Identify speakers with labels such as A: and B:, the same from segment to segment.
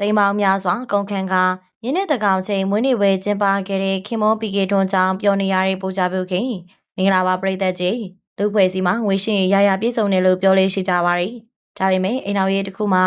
A: တိမ်ပေါင်းများစွာကုန်ခန်းကရင်းနဲ့တကောင်ချိန်မွေးနေ့ပွဲကျင်းပခဲ့တဲ့ခင်မောပီကေထွန်းကြောင့်ပျော်နေရတဲ့ပူကြပြုခင်မင်္ဂလာပါပရိသတ်ကြီးလူဖွဲ့စီမှာငွေရှင်ရရပြည့်စုံတယ်လို့ပြောလေးရှိကြပါရီဒါပေမဲ့အိမ်တော်ရေးတစ်ခုမှာ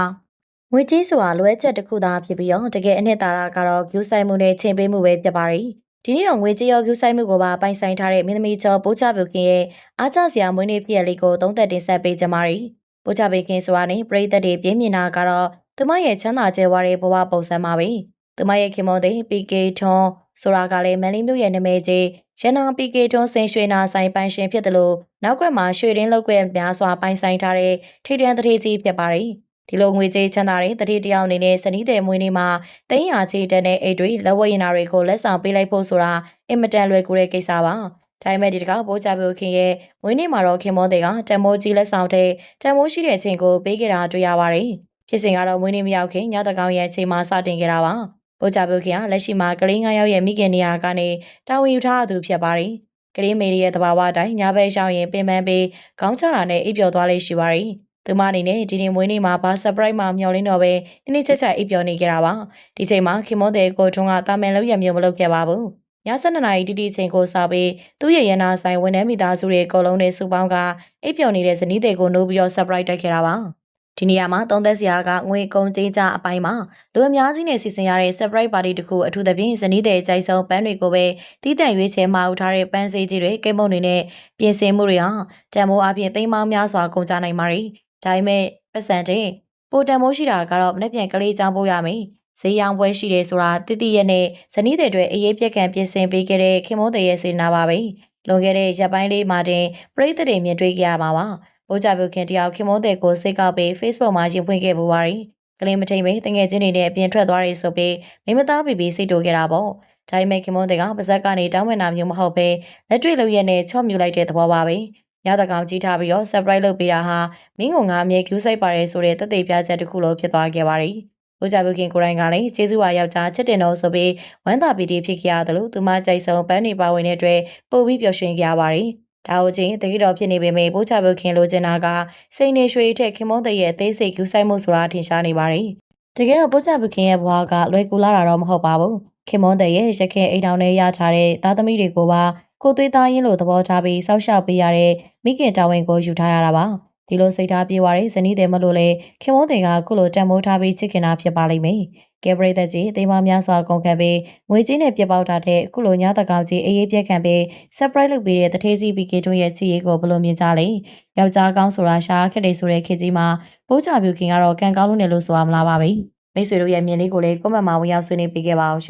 A: ငွေကြီးဆိုတာလွယ်ချက်တစ်ခုသာဖြစ်ပြီးတော့တကယ်အနှစ်သာရကတော့ကျူးဆိုင်မှုနဲ့ချိန်ပေးမှုပဲဖြစ်ပါရီဒီနေ့တော့ငွေကြေးရောကျူးဆိုင်မှုကိုပါပိုင်ဆိုင်ထားတဲ့မင်းသမီးကျော်ပိုးချပြုခင်ရဲ့အားကျစရာမွေးနေ့ပြည့်လေးကိုသုံးသက်တင်ဆက်ပေးကြပါရီပိုးချပြုခင်ဆိုတာနဲ့ပရိသတ်တွေပြင်းမြင်တာကတော့ သူမရဲ့ချမ်းသာကြဲဝါတဲ့ဘဝပုံစံပါပဲ။သူမရဲ့ခင်မွန်တဲ့ PK ထွန်းဆိုတာကလည်းမန်လေးမျိုးရဲ့နာမည်ကြီးရန်နာ PK ထွန်းစိန်ရွှေနာဆိုင်ပိုင်ရှင်ဖြစ်တယ်လို့နောက်ကွယ်မှာရွှေရင်းလောက်ကွယ်များစွာပိုင်ဆိုင်ထားတဲ့ထိတန်းတရေကြီးဖြစ်ပါတယ်။ဒီလိုငွေကြေးချမ်းသာတဲ့တတိတယောက်အနေနဲ့စနီးတဲ့မွေးနေ့မှာတင်းရာချီတက်တဲ့အိတ်တွေလက်ဝဲရင်နာတွေကိုလက်ဆောင်ပေးလိုက်ဖို့ဆိုတာအင်မတန်လွယ်ကူတဲ့ကိစ္စပါ။ဒါပေမဲ့ဒီတကောက်ပိုးချပြုခင်ရဲ့မွေးနေ့မှာတော့ခင်မောတဲ့ကတန်မိုးကြီးလက်ဆောင်တဲ့တန်မိုးရှိတဲ့အချိန်ကိုပေးခဲ့တာတွေ့ရပါတယ်။ ဖြစ်စဉ်ကတော့မွေးနေ့မရောက်ခင်ညတကောင်ရဲ့အချိန်မှာစတင်ခဲ့တာပါ။ပိုးချပြုခင်ကလက်ရှိမှာကလေး9ယောက်ရဲ့မိခင်နေရာကနေတာဝန်ယူထားသူဖြစ်ပါတယ်။ကလေးမေရီရဲ့တဘာဝအတိုင်းညဘက်ရှောင်းရင်ပင်ပန်းပြီးခေါင်းချတာနဲ့အိပ်ပျော်သွားလေးရှိပါတယ်။သူမအနေနဲ့ဒီနေ့မွေးနေ့မှာဘာ surprise မှမျှော်လင့်တော့ပဲနည်းနည်းချက်ချက်အိပ်ပျော်နေကြတာပါ။ဒီချိန်မှာခင်မောတဲ့ကိုထွန်းကတာမန်လောက်ရမျိုးမလုပ်ခဲ့ပါဘူး။ည7နာရီတိတိချိန်ကိုစားပြီးသူ့ရဲ့ရနာဆိုင်ဝန်ထမ်းမိသားစုတွေအကုန်လုံးနဲ့စုပေါင်းကအိပ်ပျော်နေတဲ့ဇနီးတွေကိုနိုးပြီးတော့ surprise တိုက်ခဲ့တာပါ။ ဒီနေရာမှာသုံးသက်စရာကငွေကုန်ကြေးကြအပိုင်းမှာလူအများကြီးနဲ့စီစဉ်ရတဲ့ surprise party တခုအထူးသဖြင့်ဇနီးတဲ့အကြိုက်ဆုံးပန်းတွေကိုပဲတီးတန့်ရွေးချယ်မှာဦးထားတဲ့ပန်းစေးကြီးတွေကိမ့်မုံတွေနဲ့ပြင်ဆင်မှုတွေဟာတန်မိုးအပြင်သိမ်းပေါင်းများစွာကုန်ကြနိုင်ပါ ರಿ ။ဒါပေမဲ့ပတ်စံတဲ့ပိုတန်မိုးရှိတာကတော့မနေ့ပြန်ကလေးချောင်းပို့ရမယ်။ဈေးရောင်းပွဲရှိတယ်ဆိုတာတိတိရဲ့နဲ့ဇနီးတဲ့အတွက်အေးအေးပြက်ကန်ပြင်ဆင်ပေးခဲ့တဲ့ခင်မိုးတဲ့ရဲ့စေနာပါပဲ။လွန်ခဲ့တဲ့ရက်ပိုင်းလေးမှာတင်ပြိတ္တတွေမြင်တွေ့ကြရမှာပါ။ ဘိုးကြပြုခင်တယောက်ခင်မိုးတဲ့ကိုစိတ်ကောက်ပြီး Facebook မှာရင်ဖွင့်ခဲ့ပူပါရီ။ကလေးမထိန်ပဲတငယ်ချင်းတွေနဲ့အပြင်ထွက်သွားရဆိုပြီးမိမသားပြီးပြီးစိတ်တိုခဲ့တာပေါ့။ဒါပေမဲ့ခင်မွန်းတဲ့ကပါဇက်ကနေတောင်းဝင်တာမျိုးမဟုတ်ပဲလက်တွေ့လို့ရနဲ့ချော့မြူလိုက်တဲ့သဘောပါပဲ။ညတကောင်ကြီးထားပြီးတော့ surprise လုပ်ပေးတာဟာမင်းကငါအမြဲကျူးဆိုင်ပါတယ်ဆိုတဲ့တသက်ပြချက်တစ်ခုလိုဖြစ်သွားခဲ့ပါရီ။ဘိုးကြပြုခင်ကိုယ်တိုင်ကလည်းကျေးဇူးပါယောက်ျားချစ်တင်တော်ဆိုပြီးဝမ်းသာပီတိဖြစ်ကြရတယ်လို့သူမကြိုက်ဆုံးပန်းနေပါဝင်တဲ့အတွက်ပို့ပြီးပျော်ရွှင်ကြပါရီ။ ဒါအချင်းတတိတော်ဖြစ်နေပေမဲ့ဘိုးချပြုခင်လိုချင်တာကစိတ်နေရွှေထက်ခင်မုန်းတဲ့ရဲ့အသေးစိတ်ကျူးဆိုင်မှုဆိုတာထင်ရှားနေပါရီ။တကယ်တော့ဘိုးချပြုခင်ရဲ့ဘဝကလွယ်ကူလာတာတော့မဟုတ်ပါဘူး။ခင်မွန်းတဲ့ရဲ့ရခင်အိမ်တော်နဲ့ရထားတဲ့သားသမီးတွေကိုပါကိုသွေးသားရင်းလိုသဘောထားပြီးစောက်ရှောက်ပေးရတဲ့မိခင်တာဝန်ကိုယူထားရတာပါ ဒီလိုစိတ်ထားပြေးွားတဲ့ဇနီးတယ်မလို့လေခင်မုန်းတင်ကခုလိုတန်မိုးထားပြီးချစ်ခင်တာဖြစ်ပါလိမ့်မယ်ကဲပရိသတ်ကြီးအသိမများစွာကုန်ခံပြီးငွေကြီးနဲ့ပြပောက်ထားတဲ့ခုလိုညတကောင်ကြီးအေးအေးပြက်ခံပြီး surprise လုပ်ပေးတဲ့တထေးစီပီကေတို့ရဲ့ချီရေးကိုဘလို့မြင်ကြလဲယောက်ျားကောင်းဆိုတာရှားခက်တယ်ဆိုတဲ့ခေတ်ကြီးမှာပိုးချပြူခင်ကတော့ကံကောင်းလို့နေလို့ဆိုရမလားပါပဲမိတ်ဆွေတို့ရဲ့မြင်လေးကိုလည်းကွန်မန့်မှာဝင်ရောက်ဆွေးနွေးပေးခဲ့ပါအောင်ရှင်